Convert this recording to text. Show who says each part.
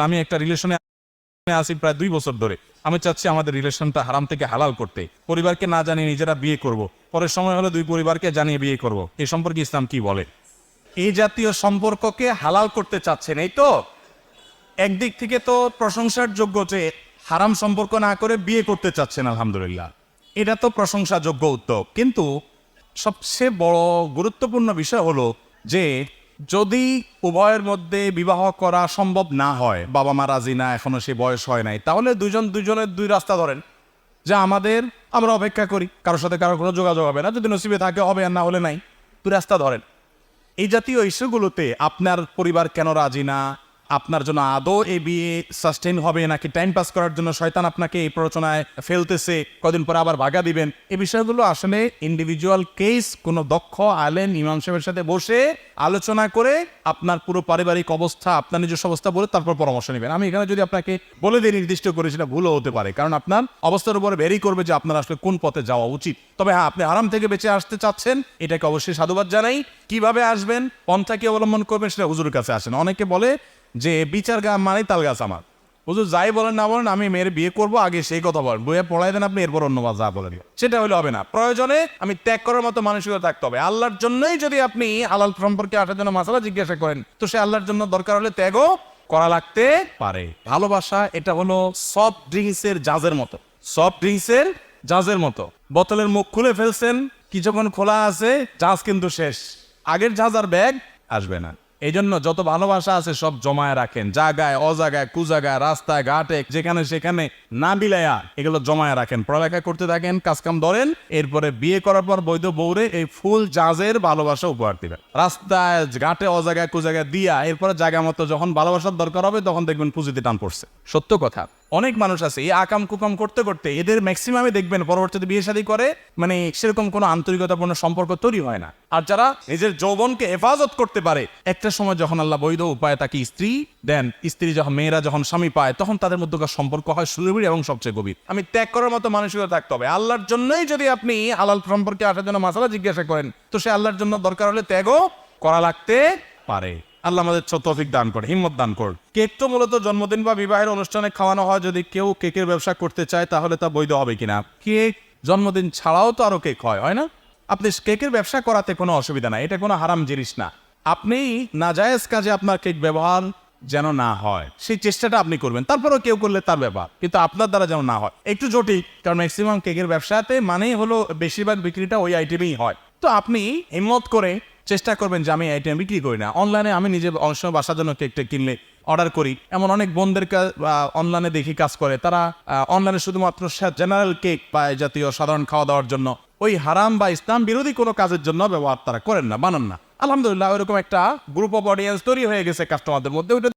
Speaker 1: আমি একটা রিলেশনে আছি প্রায় দুই বছর ধরে। আমি চাচ্ছি আমাদের রিলেশনটা হারাম থেকে হালাল করতে। পরিবারকে না জানিয়ে নিজেরা বিয়ে করব। পরের সময় হলে দুই পরিবারকে জানিয়ে বিয়ে করব। এই সম্পর্কে ইসলাম কি বলে? এই জাতীয় সম্পর্ককে হালাল করতে চাচ্ছেন, এই তো? একদিক থেকে তো প্রশংসার যোগ্য যে হারাম সম্পর্ক না করে বিয়ে করতে চাচ্ছেন, আলহামদুলিল্লাহ। এটা তো প্রশংসাযোগ্য উদ্যোগ। কিন্তু সবচেয়ে বড় গুরুত্বপূর্ণ বিষয় হলো যে যদি উভয়ের মধ্যে বিবাহ করা সম্ভব না হয় বাবা মা রাজি না, এখনও সে বয়স হয় নাই, তাহলে দুজন দুজনের দুই রাস্তা ধরেন। যে আমাদের আমরা অপেক্ষা করি, কারোর সাথে কারোর কোনো যোগাযোগ হবে না, যদি নসিবে থাকে হবে আর না হলে নাই, দুই রাস্তা ধরেন। এই জাতীয় ইস্যুগুলোতে আপনার পরিবার কেন রাজি না? আপনার জন্য আদৌ এই বিয়ে সাস্টেন হবে নাকি টাইম পাস করার জন্য শয়তান আপনাকে এই প্ররোচনায় ফেলতেছে, কদিন পরে আবার ভাগা দিবেন? এই বিষয়গুলো আসলে ইন্ডিভিজুয়াল কেস কোনো দক্ষ আলেন ইমাম সাহেবের সাথে বসে আলোচনা করে আপনার পুরো পারিবারিক অবস্থা, আপনার নিজস্ব অবস্থা বলে তারপর পরামর্শ নেবেন। আমি এখানে যদি আপনাকে বলে দিই, নির্দিষ্ট করে, সেটা ভুলও হতে পারে। কারণ আপনার অবস্থার উপরে বেরি করবে যে আপনার আসলে কোন পথে যাওয়া উচিত। তবে হ্যাঁ আপনি আরাম থেকে বেঁচে আসতে চাচ্ছেন, এটাকে অবশ্যই সাধুবাদ জানাই। কীভাবে আসবেন পন্থা কি অবলম্বন করবেন, সেটা হুজুরের কাছে আসেন। অনেকে বলে যে বিচার গা মানে তাল গাছ আমার। হুজুর যাই বলেন না বলেন, আমি মেয়ের বিয়ে করব, আগে সেই কথা বলেন। বইয়ে পড়াই দেন আপনি, এরপর অন্য যা বলেন। সেটা হলে হবে না। প্রয়োজনে আমি ত্যাগ করার মতো মানসিকতা থাকতে হবে। আল্লাহর জন্যই যদি আপনি হালাল সম্পর্কে আসার জন্য মাসালা জিজ্ঞাসা করেন, তো সে আল্লাহর জন্য দরকার হলে ত্যাগও করা লাগতে পারে। ভালোবাসা, এটা হলো সফট ড্রিঙ্কসের জাজের মতো। সফট ড্রিঙ্কসের জাজের মতো। বোতলের মুখ খুলে ফেলছেন কিছুক্ষণ খোলা আছে, জাজ কিন্তু শেষ। আগের জাজ আর ব্যাগ আসবে না। এই জন্য যত ভালোবাসা আছে সব জমায় রাখেন। জাগায় অজাগায় কুজাগায় রাস্তায়, ঘাটে, যেখানে সেখানে না বিলাইয়া এগুলো জমায় রাখেন। পড়ালেখা করতে থাকেন, কাজকাম ধরেন, এরপরে বিয়ে করার পর বৈধ বৌরে এই ফুল জাজের ভালোবাসা উপহার দিবেন। রাস্তায়, ঘাটে অজাগায় কুজাগায় দিয়া, এরপরে জায়গা মতো যখন ভালোবাসার দরকার হবে, তখন দেখবেন পুঁজিতে টান পড়ছে। সত্য কথা অনেক মানুষ আছে, এই আকাম কুকাম করতে করতে এদের ম্যাক্সিমামে দেখবেন পরবর্তীতে বিয়ে শাদী করে মানে সেরকম কোনো আন্তরিকতাপূর্ণ সম্পর্ক তৈরি হয় না। আর যারা নিজের যৌবনকে হেফাজত করতে পারে, একটা সময় যখন আল্লাহ বৈধ উপায় তাকে স্ত্রী দেন, স্ত্রী যখন মেয়েরা যখন স্বামী পায়, তখন তাদের মধ্যকার সম্পর্ক হয় সুদৃঢ় এবং সবচেয়ে গভীর। আমি ত্যাগ করার মতো মানসিকতা থাকতে হবে। আল্লাহর জন্যই যদি আপনি হালাল সম্পর্কে আসার জন্য মাসালা জিজ্ঞাসা করেন, তো সে আল্লাহর জন্য দরকার হলে ত্যাগও করা লাগতে পারে। আল্লাহ আমাদের তৌফিক দান করে, হিম্মত দান করুন। কেক তো মূলত জন্মদিন বা বিবাহের অনুষ্ঠানে খাওয়ানো হয়, যদি কেউ কেকের ব্যবসা করতে চায়, তাহলে তা বৈধ হবে কিনা? কেক জন্মদিন ছাড়াও তো আরও কেক হয় হয় না? আপনি কেকের ব্যবসা করাতে কোনো অসুবিধা নাই, এটা কোনো হারাম জিনিস না। আপনি নাজায়েজ কাজে আপনার কেক ব্যবহার যেন না হয়, সেই চেষ্টাটা আপনি করবেন। তারপরেও কেউ করলে তার ব্যাপার কিন্তু আপনার দ্বারা যেন না হয়। একটু জটিল, কারণ ম্যাক্সিমাম কেকের ব্যবসাতে মানেই হলো, বেশিরভাগ বিক্রিটা ওই আইটেমেই হয়। তো আপনি হিম্মত করে চেষ্টা করবেন যে আমি আইটেম বিক্রি করি না। অনলাইনে আমি নিজে অনেক বাসার জন্য কেকটা কিনলে অর্ডার করি। এমন অনেক বোনদের অনলাইনে দেখি কাজ করে। তারা অনলাইনে শুধুমাত্র জেনারেল কেক বা জাতীয় সাধারণ খাওয়া দাওয়ার জন্য। ওই হারাম বা ইসলাম বিরোধী কোনো কাজের জন্য ব্যবহার তারা করেন না, বানান না। আলহামদুলিল্লাহ, ওইরকম একটা গ্রুপ অফ অডিয়েন্স তৈরি হয়ে গেছে কাস্টমারদের মধ্যে। ওইটা